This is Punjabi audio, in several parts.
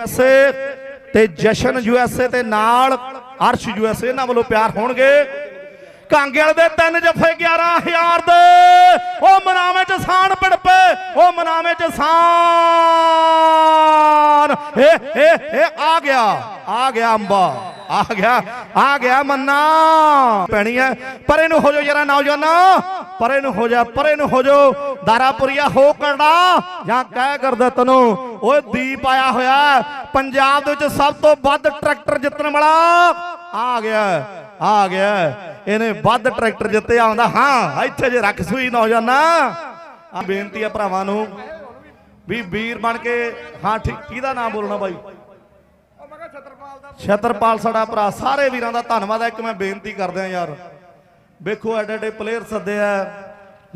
ਯੂਐਸਏ ਤੇ ਜਸ਼ਨ ਯੂਐਸਏ ਤੇ ਨਾਲ ਅਰਸ਼ ਯੂਐਸਏ ਇਹਨਾਂ ਵੱਲੋਂ ਪਿਆਰ ਹੋਣਗੇ। ਕਾਂਗੇਲ ਦੇ ਤਿੰਨ ਜਫੇ 11000 ਦੇ। ਉਹ ਮਨਾਵੇਂ ਚ ਸਾਨ ਪੜਪੇ, ਉਹ ਮਨਾਵੇਂ ਚ ਸਾਨ ਏ ਏ ਏ ਆ ਗਿਆ ਆ ਗਿਆ ਅੰਬਾ, ਆ ਗਿਆ ਆ ਗਿਆ ਮੰਨਾ। ਪੈਣੀ ਹੈ, ਪਰੇ ਨੂੰ ਹੋ ਜਾ ਜਰਾ ਨੌਜਵਾਨਾ, ਪਰੇ ਨੂੰ ਹੋ ਜਾ, ਪਰੇ ਨੂੰ ਹੋ ਜਾ ਦਾਰਾਪੁਰੀਆ ਹੋ ਕਰਦਾ ਜਾਂ ਕਹਿ ਕਰਦਾ ਤੈਨੂੰ ਓਏ ਦੀਪ ਆਇਆ ਹੋਇਆ ਪੰਜਾਬ ਦੇ ਵਿੱਚ ਸਭ ਤੋਂ ਵੱਧ ਟਰੈਕਟਰ ਜਿੱਤਣ ਵਾਲਾ ਆ ਗਿਆ ਆ ਗਿਆ ਇਹਨੇ ਵੱਧ ਟਰੈਕਟਰ ਜਿੱਤੇ, ਆਉਂਦਾ, ਹਾਂ, ਇੱਥੇ ਜੇ ਰੱਖ ਸੂਈ ਨੌਜਵਾਨਾ। ਆ ਬੇਨਤੀ ਆ ਭਰਾਵਾਂ ਨੂੰ ਵੀ ਵੀਰ ਬਣ ਕੇ, ਹਾਂ, ਠੀਕ, ਕਿਹਦਾ ਨਾਮ ਬੋਲਣਾ ਬਾਈ? ਛਤਰਪਾਲ ਸਾਡਾ ਭਰਾ, ਸਾਰੇ ਵੀਰਾਂ ਦਾ ਧੰਨਵਾਦ ਹੈ। ਇੱਕ ਮੈਂ ਬੇਨਤੀ ਕਰਦਿਆਂ ਯਾਰ। ਵੇਖੋ, ਐਡੇ ਐਡੇ ਪਲੇਅਰ ਸੱਦੇ ਆ।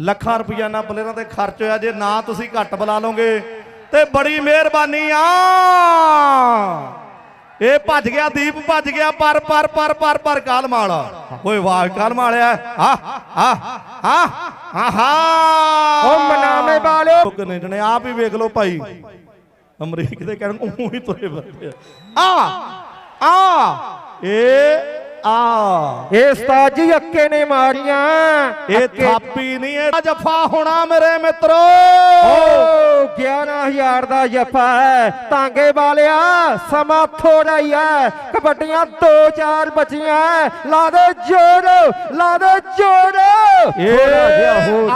ਲੱਖਾਂ ਰੁਪਈਆ ਨਾਲ ਪਲੇਅਰਾਂ ਤੇ ਖਰਚ ਹੋਇਆ। ਜੇ ਨਾ ਤੁਸੀਂ ਘੱਟ ਬੁਲਾ ਲਓਗੇ ਤੇ ਬੜੀ ਮਿਹਰਬਾਨੀ ਆ। ਇਹ ਭੱਜ ਗਿਆ ਦੀਪ ਭੱਜ ਗਿਆ ਪਰ ਪਰ ਪਰ ਪਰ ਪਰ ਕਾਲਮਾਲ। ਓਏ ਵਾਹ ਕਾਲਮਾਲਿਆ ਆ। ਆ ਆ ਆਹਾ ਉਹ ਮਨਾਵੇਂ ਵਾਲਿਓ। ਕਿੰਨੇ ਜਣੇ ਆਪ ਹੀ ਵੇਖ ਲਓ ਭਾਈ। ਅਮਰੀਕ ਦੇ ਕਹਿਣ ਉਹ ਹੀ ਤੁਰੇ ਫਿਰਦੇ ਆ। ਆ ਇਹ ਆ। ਇਹ ਉਸਤਾਦ ਜੀ ਅੱਕੇ ਨੇ ਮਾਰੀਆਂ। ਇਹ ਥਾਪੀ ਨਹੀਂ ਇਹ ਜਫਾ ਹੋਣਾ ਮੇਰੇ ਮਿੱਤਰੋ। ਓ 11000 ਦਾ ਜਫਾ ਹੈ। ਤਾਂਗੇ ਵਾਲਿਆ ਸਮਾਂ ਥੋੜਾ ਹੀ ਹੈ। ਕਬੱਡੀਆਂ ਦੋ ਚਾਰ ਬਚੀਆਂ ਲਾ ਦੇ ਜੋਰ ਲਾ ਦੇ ਜੋਰ। ਥੋੜ੍ਹਾ ਜਿਹਾ ਹੋਰ